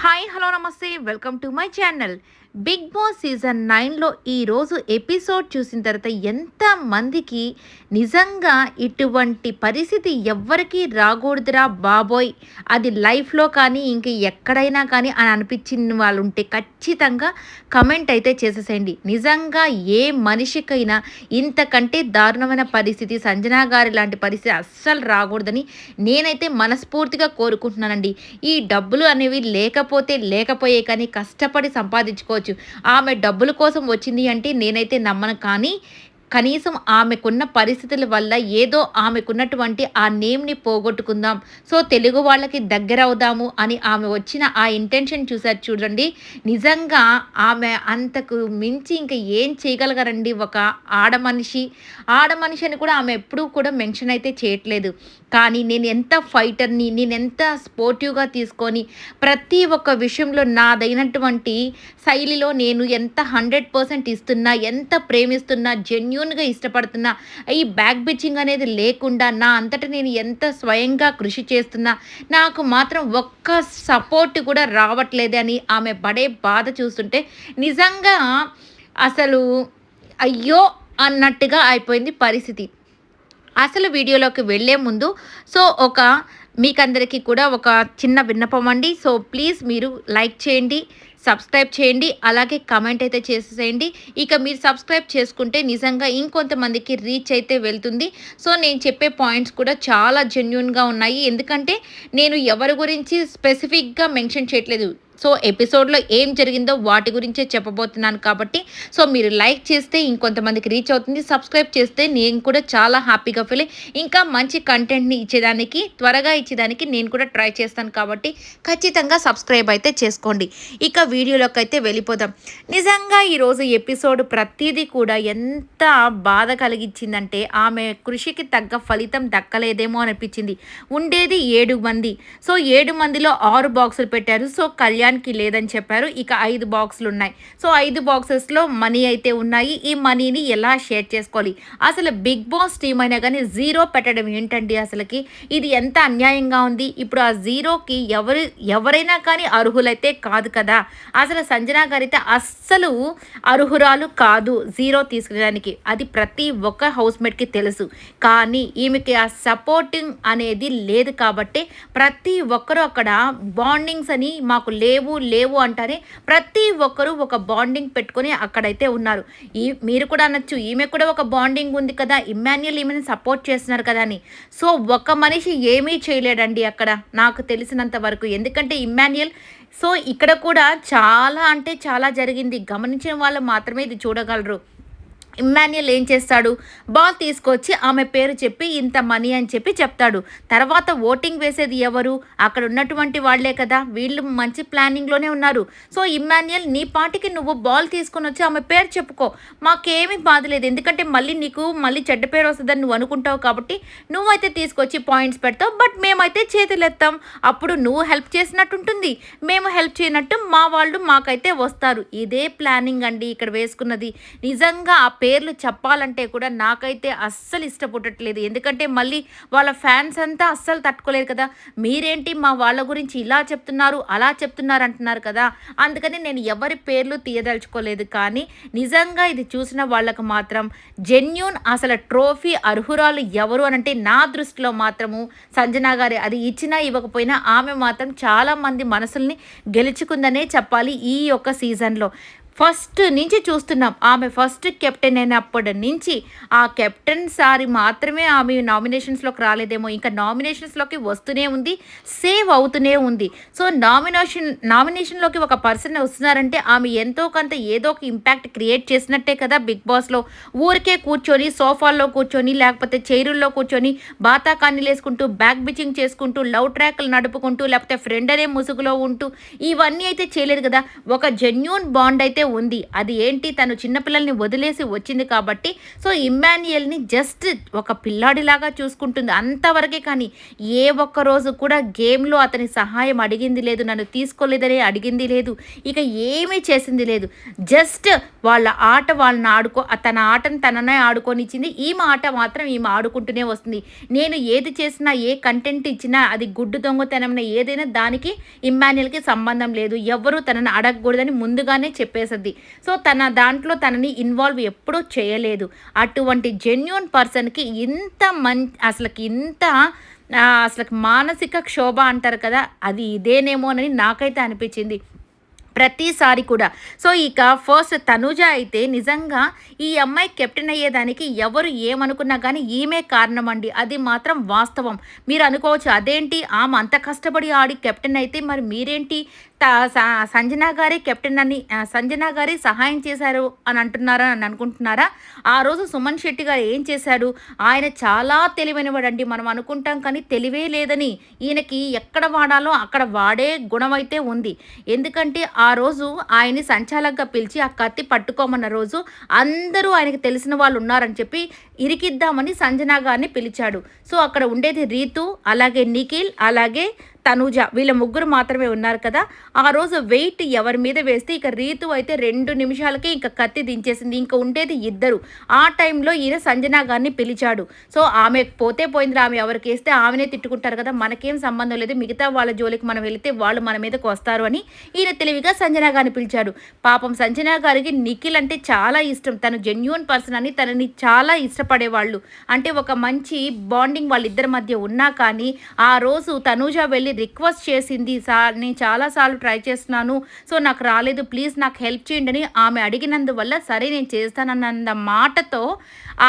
Hi hello నమస్తే welcome to my channel Big boss season నైన్లో ఈరోజు ఎపిసోడ్ చూసిన తర్వాత ఎంత మందికి నిజంగా ఇటువంటి పరిస్థితి ఎవ్వరికీ రాకూడదురా బాబోయ్. అది లైఫ్లో కానీ ఇంక ఎక్కడైనా కానీ అని అనిపించిన వాళ్ళు ఉంటే ఖచ్చితంగా కమెంట్ అయితే చేసేసేయండి. నిజంగా ఏ మనిషికైనా ఇంతకంటే దారుణమైన పరిస్థితి సంజనా గారి లాంటి పరిస్థితి అస్సలు రాకూడదని నేనైతే మనస్ఫూర్తిగా కోరుకుంటున్నానండి. ఈ డబ్బులు అనేవి లేకపోతే లేకపోయే కానీ కష్టపడి సంపాదించుకోవచ్చు ఆమె డబ్బుల కోసం వచ్చింది అంటే నేనైతే నమ్మను. కానీ కనీసం ఆమెకున్న పరిస్థితుల వల్ల ఏదో ఆమెకున్నటువంటి ఆ నేమ్ని పోగొట్టుకుందాం. సో తెలుగు వాళ్ళకి దగ్గర అవుదాము అని ఆమె వచ్చిన ఆ ఇంటెన్షన్ చూసారు చూడండి. నిజంగా ఆమె అంతకు మించి ఇంకా ఏం చేయగలగరండి ఒక ఆడ మనిషి? ఆడ మనిషి అని కూడా ఆమె ఎప్పుడూ కూడా మెన్షన్ అయితే చేయట్లేదు. కానీ నేను ఎంత ఫైటర్ని నేను ఎంత స్పోర్టివ్గా తీసుకొని ప్రతి ఒక్క విషయంలో నాదైనటువంటి శైలిలో నేను ఎంత హండ్రెడ్ పర్సెంట్ ఇస్తున్నా ఎంత ప్రేమిస్తున్నా జెన్యున్గా ఇష్టపడుతున్నా. ఈ బ్యాక్ బిచ్చింగ్ అనేది లేకుండా నా అంతటా నేను ఎంత స్వయంగా కృషి చేస్తున్నా నాకు మాత్రం ఒక్క సపోర్ట్ కూడా రావట్లేదు అని ఆమె పడే బాధ చూస్తుంటే నిజంగా అసలు అయ్యో అన్నట్టుగా అయిపోయింది పరిస్థితి. అసలు వీడియోలోకి వెళ్ళే ముందు సో ఒక మీకందరికీ కూడా ఒక చిన్న విన్నపం అండి. సో ప్లీజ్ మీరు లైక్ చేయండి. సబ్స్క్రైబ్ చేయండి అలాగే కమెంట్ అయితే చేసేసేయండి. ఇక మీరు సబ్స్క్రైబ్ చేసుకుంటే నిజంగా ఇంకొంతమందికి రీచ్ అయితే వెళ్తుంది. సో నేను చెప్పే పాయింట్స్ కూడా చాలా జెన్యున్గా ఉన్నాయి. ఎందుకంటే నేను ఎవరి గురించి స్పెసిఫిక్గా మెన్షన్ చేయట్లేదు. సో ఎపిసోడ్లో ఏం జరిగిందో వాటి గురించే చెప్పబోతున్నాను కాబట్టి సో మీరు లైక్ చేస్తే ఇంకొంతమందికి రీచ్ అవుతుంది సబ్స్క్రైబ్ చేస్తే నేను కూడా చాలా హ్యాపీగా ఫీల్ ఇంకా మంచి కంటెంట్ని ఇచ్చేదానికి త్వరగా ఇచ్చేదానికి నేను కూడా ట్రై చేస్తాను కాబట్టి ఖచ్చితంగా సబ్స్క్రైబ్ అయితే చేసుకోండి. ఇక వీడియోలోకి అయితే వెళ్ళిపోదాం. నిజంగా ఈరోజు ఎపిసోడ్ ప్రతిదీ కూడా ఎంత బాధ కలిగించిందంటే ఆమె కృషికి తగ్గ ఫలితం దక్కలేదేమో అనిపించింది. ఉండేది ఏడు మంది. సో ఏడు మందిలో ఆరు బాక్సులు పెట్టారు. సో కళ్యాణ్ కళ్యాణ్కి లేదని చెప్పారు. ఇక ఐదు బాక్సులు ఉన్నాయి సో ఐదు బాక్సెస్లో మనీ అయితే ఉన్నాయి. ఈ మనీని ఎలా షేర్ చేసుకోవాలి? అసలు బిగ్ బాస్ టీమ్ అయినా కానీ జీరో పెట్టడం ఏంటండి అసలుకి? ఇది ఎంత అన్యాయంగా ఉంది? ఇప్పుడు ఆ జీరోకి ఎవరు ఎవరైనా కానీ అర్హులైతే కాదు కదా? అసలు సంజనా గారు అయితే అస్సలు అర్హురాలు కాదు జీరో తీసుకునేదానికి. అది ప్రతి ఒక్క హౌస్మేట్కి తెలుసు. కానీ ఈమెకి ఆ సపోర్టింగ్ అనేది లేదు కాబట్టి ప్రతి ఒక్కరూ అక్కడ బాండింగ్స్ అని మాకు లేవు లేవు అంటారే ప్రతి ఒక్కరూ ఒక బాండింగ్ పెట్టుకొని అక్కడైతే ఉన్నారు. ఈ మీరు కూడా అనొచ్చు ఈమె కూడా ఒక బాండింగ్ ఉంది కదా ఇమ్మాన్యుల్ ఈమెని సపోర్ట్ చేస్తున్నారు కదా అని. సో ఒక మనిషి ఏమీ చేయలేడండి అక్కడ నాకు తెలిసినంత వరకు. ఎందుకంటే ఇమ్మాన్యుయల్ సో ఇక్కడ కూడా చాలా అంటే చాలా జరిగింది. గమనించిన వాళ్ళు మాత్రమే ఇది చూడగలరు. ఇమ్మాన్యుల్ ఏం చేస్తాడు? బాల్ తీసుకొచ్చి ఆమె పేరు చెప్పి ఇంత మనీ అని చెప్పి చెప్తాడు. తర్వాత ఓటింగ్ వేసేది ఎవరు? అక్కడ ఉన్నటువంటి వాళ్ళే కదా. వీళ్ళు మంచి ప్లానింగ్లోనే ఉన్నారు. సో ఇమ్మాన్యుల్ నీ పాటికి నువ్వు బాల్ తీసుకొని వచ్చి ఆమె పేరు చెప్పుకో. మాకేమీ బాధ లేదు ఎందుకంటే మళ్ళీ నీకు మళ్ళీ చెడ్డ పేరు వస్తుందని నువ్వు అనుకుంటావు కాబట్టి నువ్వైతే తీసుకొచ్చి పాయింట్స్ పెడతావు. బట్ మేమైతే చేతులెత్తాం. అప్పుడు నువ్వు హెల్ప్ చేసినట్టు ఉంటుంది. మేము హెల్ప్ చేయనట్టు మా వాళ్ళు మాకైతే వస్తారు. ఇదే ప్లానింగ్ అండి ఇక్కడ వేసుకున్నది. నిజంగా పేర్లు చెప్పాలంటే కూడా నాకైతే అస్సలు ఇష్టపడట్లేదు. ఎందుకంటే మళ్ళీ వాళ్ళ ఫ్యాన్స్ అంతా అస్సలు తట్టుకోలేరు కదా. మీరేంటి మా వాళ్ళ గురించి ఇలా చెప్తున్నారు అలా చెప్తున్నారు అంటున్నారు కదా. అందుకని నేను ఎవరి పేర్లు తీయదలుచుకోలేదు. కానీ నిజంగా ఇది చూసిన వాళ్ళకు మాత్రం జెన్యున్ అసలు ట్రోఫీ అర్హురాలు ఎవరు అని అంటే నా దృష్టిలో మాత్రము సంజనా గారి. అది ఇచ్చినా ఇవ్వకపోయినా ఆమె మాత్రం చాలామంది మనసుల్ని గెలుచుకుందనే చెప్పాలి ఈ యొక్క సీజన్లో. ఫస్ట్ నుంచి చూస్తున్నాం. ఆమె ఫస్ట్ కెప్టెన్ అయినప్పటి నుంచి ఆ కెప్టెన్ సారి మాత్రమే ఆమె నామినేషన్స్లోకి రాలేదేమో. ఇంకా నామినేషన్స్లోకి వస్తూనే ఉంది సేవ్ అవుతూనే ఉంది. సో నామినేషన్ నామినేషన్లోకి ఒక పర్సన్ వస్తున్నారంటే ఆమె ఎంతో కొంత ఏదో ఒక ఇంపాక్ట్ క్రియేట్ చేసినట్టే కదా బిగ్ బాస్లో ఊరికే కూర్చొని సోఫాల్లో కూర్చొని లేకపోతే చైరుల్లో కూర్చొని బాతాకాన్ని వేసుకుంటూ బ్యాక్ బిచింగ్ చేసుకుంటూ లవ్ ట్రాక్లు నడుపుకుంటూ లేకపోతే ఫ్రెండ్ అనే ముసుగులో ఉంటూ ఇవన్నీ అయితే చేయలేదు కదా. ఒక జెన్యున్ బాండ్ అయితే అయితే ఉంది. అది ఏంటి? తను చిన్నపిల్లల్ని వదిలేసి వచ్చింది కాబట్టి సో ఇమ్మాన్యుయల్ని జస్ట్ ఒక పిల్లాడిలాగా చూసుకుంటుంది అంతవరకే కానీ ఏ ఒక్క రోజు కూడా గేమ్లో అతని సహాయం అడిగింది లేదు నన్ను తీసుకోలేదని అడిగింది లేదు ఇక ఏమీ చేసింది లేదు. జస్ట్ వాళ్ళ ఆట వాళ్ళని ఆడుకో తన ఆటను తననే ఆడుకొనిచ్చింది. ఈమె ఆట మాత్రం ఈమె ఆడుకుంటూనే వస్తుంది. నేను ఏది చేసినా ఏ కంటెంట్ ఇచ్చినా అది గుడ్డు దొంగతనమైన ఏదైనా దానికి ఇమ్మాన్యుయల్కి సంబంధం లేదు. ఎవరు తనని అడగకూడదని ముందుగానే చేసేది. సో తన దాంట్లో తనని ఇన్వాల్వ్ ఎప్పుడూ చేయలేదు. అటువంటి జెన్యున్ పర్సన్కి ఇంత మం అసలుకి ఇంత అసలు మానసిక క్షోభ అంటారు కదా అది ఇదేనేమోనని నాకైతే అనిపించింది. ప్రతిసారి కూడా. సో ఇక ఫస్ట్ తనుజ అయితే నిజంగా ఈ అమ్మాయి కెప్టెన్ అయ్యేదానికి ఎవరు ఏమనుకున్నా కానీ ఈమె కారణం అండి అది మాత్రం వాస్తవం. మీరు అనుకోవచ్చు అదేంటి ఆమె అంత కష్టపడి ఆడి కెప్టెన్ అయితే మరి మీరేంటి సంజనా గారే కెప్టెన్ అని సంజనా గారే సహాయం చేశారు అని అంటున్నారా అని అనుకుంటున్నారా? ఆ రోజు సుమన్ శెట్టి గారు ఏం చేశాడు ఆయన చాలా తెలివైనవాడండి మనం అనుకుంటాం కానీ తెలివే లేదని. ఈయనకి ఎక్కడ వాడాలో అక్కడ వాడే గుణం అయితే ఉంది. ఎందుకంటే ఆ రోజు ఆయన్ని సంచాలకంగా పిలిచి ఆ కత్తి పట్టుకోమన్న రోజు అందరూ ఆయనకి తెలిసిన వాళ్ళు ఉన్నారని చెప్పి ఇరికిద్దామని సంజనా గారిని పిలిచాడు. సో అక్కడ ఉండేది రీతు అలాగే నిఖిల్ అలాగే తనూజ వీళ్ళ ముగ్గురు మాత్రమే ఉన్నారు కదా. ఆ రోజు వెయిట్ ఎవరి మీద వేస్తే ఇక రీతు అయితే రెండు నిమిషాలకే ఇంకా కత్తి దించేసింది. ఇంకా ఉండేది ఇద్దరు. ఆ టైంలో ఈయన సంజనా గారిని పిలిచాడు. సో ఆమె పోతే పోయింది ఆమె ఎవరికి వేస్తే ఆమెనే తిట్టుకుంటారు కదా. మనకేం సంబంధం లేదు. మిగతా వాళ్ళ జోలికి మనం వెళితే వాళ్ళు మన మీదకి వస్తారు అని ఈయన తెలివిగా సంజనా గారిని పిలిచాడు. పాపం సంజనా గారికి నిఖిల్ అంటే చాలా ఇష్టం. తను జెన్యున్ పర్సన్ అని తనని చాలా ఇష్టపడేవాళ్ళు. అంటే ఒక మంచి బాండింగ్ వాళ్ళిద్దరి మధ్య ఉన్నా కానీ ఆ రోజు తనూజ వెళ్ళి వెళ్ళి రిక్వెస్ట్ చేసింది సార్ నేను చాలాసార్లు ట్రై చేస్తున్నాను సో నాకు రాలేదు ప్లీజ్ నాకు హెల్ప్ చేయండి అని ఆమె అడిగినందువల్ల సరే నేను చేస్తానన్న మాటతో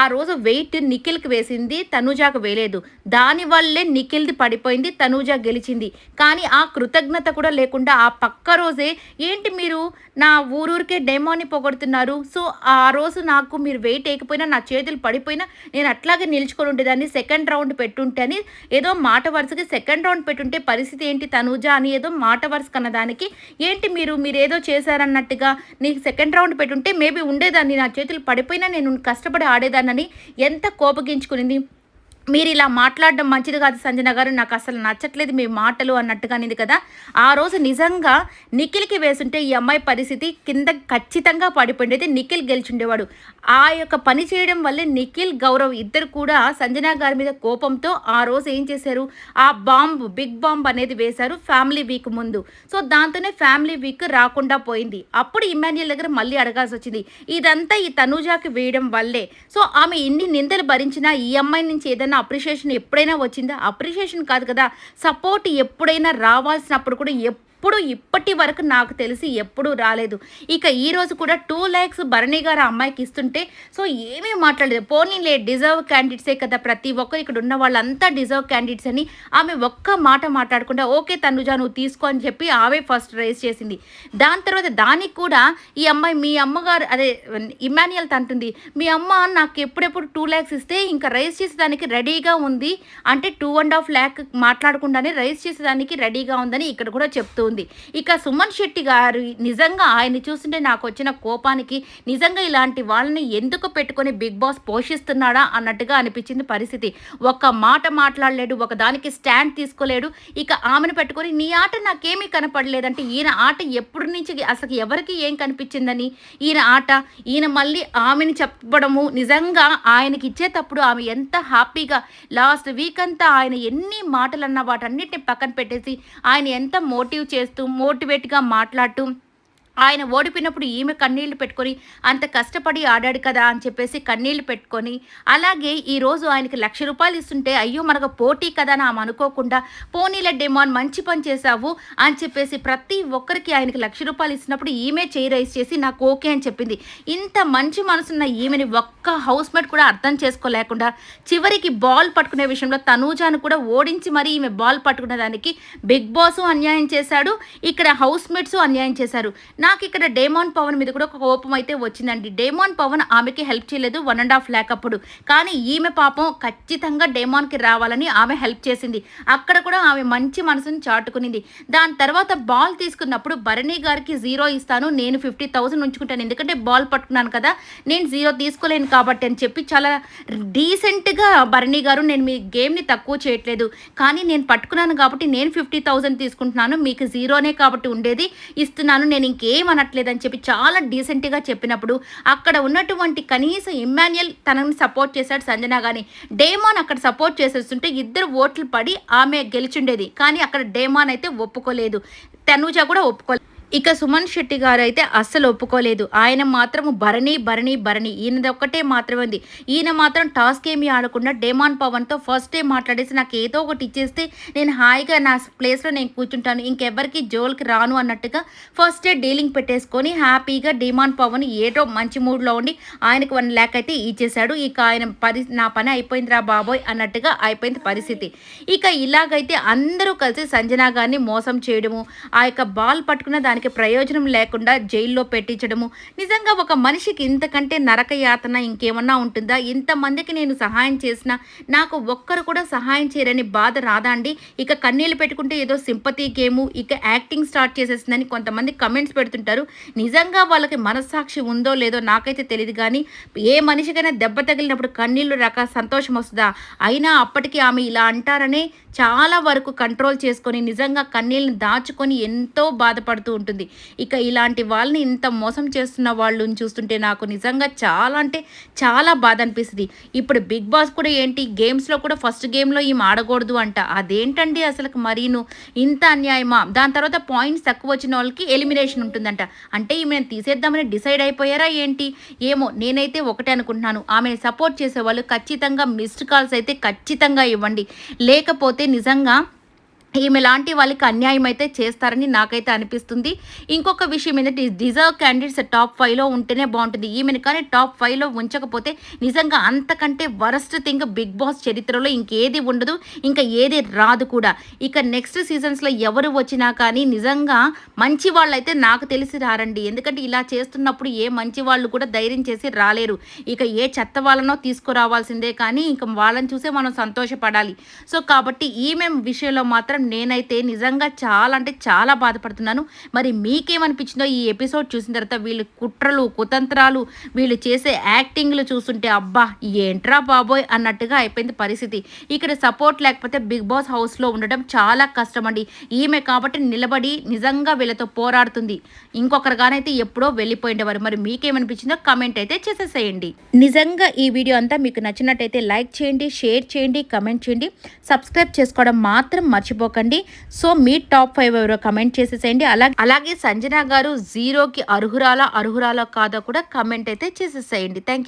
ఆ రోజు వెయిట్ నిఖిల్కి వేసింది తనుజాకు వేయలేదు. దానివల్లే నిఖిల్ది పడిపోయింది తనుజా గెలిచింది. కానీ ఆ కృతజ్ఞత కూడా లేకుండా ఆ పక్క రోజే ఏంటి మీరు నా ఊరూరికే డెమోని పొగడుతున్నారు? సో ఆ రోజు నాకు మీరు వెయిట్ వేయకపోయినా నా చేతులు పడిపోయినా నేను అట్లాగే నిల్చుకొని ఉండేదాన్ని సెకండ్ రౌండ్ పెట్టుంటే అని ఏదో మాట వరుసకి సెకండ్ రౌండ్ పెట్టుంటే పరిస్థితి ఏంటి? తనూజ అని ఏదో మాట వరుస కన్నదానికి ఏంటి మీరు? మీరు ఏదో చేశారన్నట్టుగా నీకు సెకండ్ రౌండ్ పెట్టుంటే మేబీ ఉండేదాన్ని. నా చేతులు పడిపోయినా నేను కష్టపడి ఆడేదాన్నని ఎంత కోపగించుకునింది? మీరు ఇలా మాట్లాడడం మంచిది కాదు సంజన గారు. నాకు అసలు నచ్చట్లేదు మీ మాటలు అన్నట్టుగా నింది కదా. ఆ రోజు నిజంగా నిఖిల్కి వేసుంటే ఈ అమ్మాయి పరిస్థితి కింద ఖచ్చితంగా పడిపోయింది. నిఖిల్ గెలిచుండేవాడు. ఆ యొక్క పని చేయడం వల్లే నిఖిల్ గౌరవ్ ఇద్దరు కూడా సంజన గారి మీద కోపంతో ఆ రోజు ఏం చేశారు? ఆ బాంబ్ బిగ్ బాంబ్ అనేది వేశారు ఫ్యామిలీ వీక్ ముందు. సో దాంతోనే ఫ్యామిలీ వీక్ రాకుండా పోయింది. అప్పుడు ఇమాన్యుల్ దగ్గర మళ్ళీ అడగాల్సి వచ్చింది. ఇదంతా ఈ తనూజాకి వేయడం వల్లే. సో ఆమె ఇన్ని నిందలు భరించినా ఈ అమ్మాయి నుంచి ఏదైనా ఏదైనా అప్రిషియేషన్ ఎప్పుడైనా వచ్చిందా? అప్రిషియేషన్ కాదు కదా. సపోర్ట్ ఎప్పుడైనా రావాల్సినప్పుడు కూడా ఎప్పుడు ఇప్పటి వరకు నాకు తెలిసి ఎప్పుడూ రాలేదు. ఇక ఈరోజు కూడా టూ ల్యాక్స్ భరణి గారు అమ్మాయికి ఇస్తుంటే సో ఏమీ మాట్లాడలేదు. పోనీలే డిజర్వ్ క్యాండిడేట్సే కదా ప్రతి ఒక్కరు ఇక్కడ ఉన్న వాళ్ళంతా డిజర్వ్ క్యాండిడేట్స్ అని ఆమె ఒక్క మాట మాట్లాడకుండా ఓకే తనుజా నువ్వు తీసుకో అని చెప్పి ఆమె ఫస్ట్ రైజ్ చేసింది. దాని తర్వాత దానికి కూడా ఈ అమ్మాయి మీ అమ్మగారు అదే ఇమాన్యుయల్ తంటుంది మీ అమ్మ నాకు ఎప్పుడెప్పుడు టూ ల్యాక్స్ ఇస్తే ఇంకా రైజ్ చేసేదానికి రెడీగా ఉంది. అంటే టూ అండ్ హాఫ్ ల్యాక్ మాట్లాడకుండానే రైజ్ చేసేదానికి రెడీగా ఉందని ఇక్కడ కూడా చెప్తుంది ఉంది ఇక సుమన్ శెట్టి గారు నిజంగా ఆయన చూస్తుంటే నాకు వచ్చిన కోపానికి నిజంగా ఇలాంటి వాళ్ళని ఎందుకు పెట్టుకొని బిగ్ బాస్ పోషిస్తున్నాడా అన్నట్టుగా అనిపించింది పరిస్థితి. ఒక్క మాట మాట్లాడలేడు ఒక దానికి స్టాండ్ తీసుకోలేడు. ఇక ఆమెను పెట్టుకొని నీ ఆట నాకేమీ కనపడలేదంటే ఈయన ఆట ఎప్పటి నుంచి అసలు ఎవరికి ఏం కనిపించిందని? ఈయన ఆట ఈయన మళ్ళీ ఆమెని చెప్పడము నిజంగా ఆయనకి ఇచ్చేటప్పుడు ఆమె ఎంత హ్యాపీగా లాస్ట్ వీక్ అంతా ఆయన ఎన్ని మాటలు అన్న వాటన్నిటిని పక్కన పెట్టేసి ఆయన ఎంత మోటివ్ చే చేస్తూ మోటివేట్గా మాట్లాడుతూ ఆయన ఓడిపోయినప్పుడు ఈమె కన్నీళ్ళు పెట్టుకొని అంత కష్టపడి ఆడాడు కదా అని చెప్పేసి కన్నీళ్ళు పెట్టుకొని అలాగే ఈరోజు ఆయనకి లక్ష రూపాయలు ఇస్తుంటే అయ్యో మనకు పోటీ కదా అని ఆమె అనుకోకుండా పోనీల డెమాన్ మంచి పని చేశావు అని చెప్పేసి ప్రతి ఒక్కరికి ఆయనకి లక్ష రూపాయలు ఇచ్చినప్పుడు ఈమె చేయి రైస్ చేసి నాకు ఓకే అని చెప్పింది. ఇంత మంచి మనసున్న ఈమెని ఒక్క హౌస్ మేట్ కూడా అర్థం చేసుకోలేకుండా చివరికి బాల్ పట్టుకునే విషయంలో తనూజాను కూడా ఓడించి మరీ ఈమె బాల్ పట్టుకునే దానికి బిగ్ బాస్ అన్యాయం చేశాడు ఇక్కడ హౌస్ మేట్స్ అన్యాయం చేశారు. నాకు ఇక్కడ డేమాన్ పవన్ మీద కూడా ఒక కోపం అయితే వచ్చిందండి. డేమాన్ పవన్ ఆమెకి హెల్ప్ చేయలేదు వన్ అండ్ హాఫ్ ల్యాక్ అప్పుడు. కానీ ఈమె పాపం ఖచ్చితంగా డేమాన్కి రావాలని ఆమె హెల్ప్ చేసింది. అక్కడ కూడా ఆమె మంచి మనసుని చాటుకునింది. దాని తర్వాత బాల్ తీసుకున్నప్పుడు భరణి గారికి జీరో ఇస్తాను నేను ఫిఫ్టీ థౌసండ్ ఉంచుకుంటాను. ఎందుకంటే బాల్ పట్టుకున్నాను కదా నేను జీరో తీసుకోలేను కాబట్టి అని చెప్పి చాలా డీసెంట్గా భరణి గారు నేను మీ గేమ్ని తక్కువ చేయట్లేదు. కానీ నేను పట్టుకున్నాను కాబట్టి నేను ఫిఫ్టీ థౌసండ్ తీసుకుంటున్నాను మీకు జీరోనే కాబట్టి ఉండేది. ఇస్తున్నాను నేను ఇంకేం అనట్లేదని చెప్పి చాలా డీసెంట్గా చెప్పినప్పుడు అక్కడ ఉన్నటువంటి కనీసం ఇమ్మాన్యుయల్ తనని సపోర్ట్ చేశాడు సంజన కానీ డేమాన్ అక్కడ సపోర్ట్ చేసేస్తుంటే ఇద్దరు ఓట్లు పడి ఆమె గెలిచుండేది. కానీ అక్కడ డేమాన్ అయితే ఒప్పుకోలేదు. తనూజ కూడా ఒప్పుకోలేదు ఇక సుమన్ శెట్టి గారు అయితే అస్సలు ఒప్పుకోలేదు. ఆయన మాత్రం భరణి భరణి భరణి. ఈయనది ఒక్కటే మాత్రమే ఉంది. ఈయన మాత్రం టాస్క్ ఏమీ ఆడకుండా డేమాన్ పవన్తో ఫస్ట్ డే మాట్లాడేసి నాకు ఏదో ఒకటి ఇచ్చేస్తే నేను హాయిగా నా ప్లేస్లో నేను కూర్చుంటాను. ఇంకెవరికి జోల్కి రాను అన్నట్టుగా ఫస్ట్ డే డీలింగ్ పెట్టేసుకొని హ్యాపీగా డిమాన్ పవన్ ఏదో మంచి మూడ్లో ఉండి ఆయనకు వన్ ల్యాక్ అయితే ఇచ్చేశాడు. ఇక ఆయన పరి నా పని అయిపోయిందిరా బాబోయ్ అన్నట్టుగా అయిపోయింది పరిస్థితి. ఇక ఇలాగైతే అందరూ కలిసి సంజనా గారిని మోసం చేయడము ఆ యొక్క బాల్ పట్టుకున్న దానికి ప్రయోజనం లేకుండా జైల్లో పెట్టించడము. నిజంగా ఒక మనిషికి ఇంతకంటే నరక యాతన ఇంకేమన్నా ఉంటుందా? ఇంతమందికి నేను సహాయం చేసినా నాకు ఒక్కరు కూడా సహాయం చేయరని బాధ రాదా అండి? ఇక కన్నీళ్ళు పెట్టుకుంటే ఏదో సింపతి గేము ఇక యాక్టింగ్ స్టార్ట్ చేసేసిందని కొంతమంది కమెంట్స్ పెడుతుంటారు. నిజంగా వాళ్ళకి మనస్సాక్షి ఉందో లేదో నాకైతే తెలియదు కానీ ఏ మనిషికైనా దెబ్బ తగిలినప్పుడు కన్నీళ్ళు రక సంతోషం వస్తుందా అయినా అప్పటికి ఆమె ఇలా అంటారనే చాలా వరకు కంట్రోల్ చేసుకొని నిజంగా కన్నీళ్ళని దాచుకొని ఎంతో బాధపడుతూ ఉంటుంది. ఇక ఇలాంటి వాళ్ళని ఇంత మోసం చేస్తున్న వాళ్ళని చూస్తుంటే నాకు నిజంగా చాలా అంటే చాలా బాధ అనిపిస్తుంది. ఇప్పుడు బిగ్ బాస్ కూడా ఏంటి గేమ్స్లో కూడా ఫస్ట్ గేమ్లో ఈమె ఆడకూడదు అంట. అదేంటండి అసలు మరీను? ఇంత అన్యాయమా? దాని తర్వాత పాయింట్స్ తక్కువ వచ్చిన వాళ్ళకి ఎలిమినేషన్ ఉంటుందంట. అంటే ఈమెను తీసేద్దామని డిసైడ్ అయిపోయారా ఏంటి? ఏమో నేనైతే ఒకటే అనుకుంటున్నాను. ఆమెను సపోర్ట్ చేసే వాళ్ళు ఖచ్చితంగా మిస్డ్ కాల్స్ అయితే ఖచ్చితంగా ఇవ్వండి. లేకపోతే నిజంగా ఈమె లాంటి వాళ్ళకి అన్యాయం అయితే చేస్తారని నాకైతే అనిపిస్తుంది. ఇంకొక విషయం ఏంటంటే డిజర్వ్ క్యాండిడేట్స్ టాప్ ఫైవ్లో ఉంటేనే బాగుంటుంది. ఈమెను కానీ టాప్ ఫైవ్లో ఉంచకపోతే నిజంగా అంతకంటే వరస్ట్ థింగ్ బిగ్ బాస్ చరిత్రలో ఇంకేది ఉండదు ఇంకా ఏది రాదు కూడా. ఇక నెక్స్ట్ సీజన్స్లో ఎవరు వచ్చినా కానీ నిజంగా మంచి వాళ్ళైతే నాకు తెలిసి రారండి. ఎందుకంటే ఇలా చేస్తున్నప్పుడు ఏ మంచి వాళ్ళు కూడా ధైర్యం చేసి రాలేరు. ఇక ఏ చెత్త వాళ్ళనో తీసుకురావాల్సిందే కానీ ఇంకా వాళ్ళని చూసే మనం సంతోషపడాలి. సో కాబట్టి ఈమె విషయంలో మాత్రం నేనైతే నిజంగా చాలా అంటే చాలా బాధపడుతున్నాను. మరి మీకేమనిపించిందో ఈ ఎపిసోడ్ చూసిన తర్వాత వీళ్ళు కుట్రలు కుతంత్రాలు వీళ్ళు చేసే యాక్టింగ్లు చూస్తుంటే అబ్బా ఏంట్రా బాబోయ్ అన్నట్టుగా అయిపోయింది పరిస్థితి. ఇక్కడ సపోర్ట్ లేకపోతే బిగ్ బాస్ హౌస్లో ఉండడం చాలా కష్టం అండి ఈమె కాబట్టి నిలబడి నిజంగా వీళ్ళతో పోరాడుతుంది. ఇంకొకరుగానైతే ఎప్పుడో వెళ్ళిపోయిండేవారు. మరి మీకేమనిపించిందో కమెంట్ అయితే చేసేసేయండి. నిజంగా ఈ వీడియో అంతా మీకు నచ్చినట్టయితే లైక్ చేయండి షేర్ చేయండి కమెంట్ చేయండి. సబ్స్క్రైబ్ చేసుకోవడం మాత్రం మర్చిపోకండి సో మీ టాప్ ఫైవ్ ఎవరో కమెంట్ చేసేసేయండి. అలాగే అలాగే సంజన గారు జీరోకి అర్హురాలా అర్హురాలా కాదో కూడా కమెంట్ అయితే చేసేసేయండి. థ్యాంక్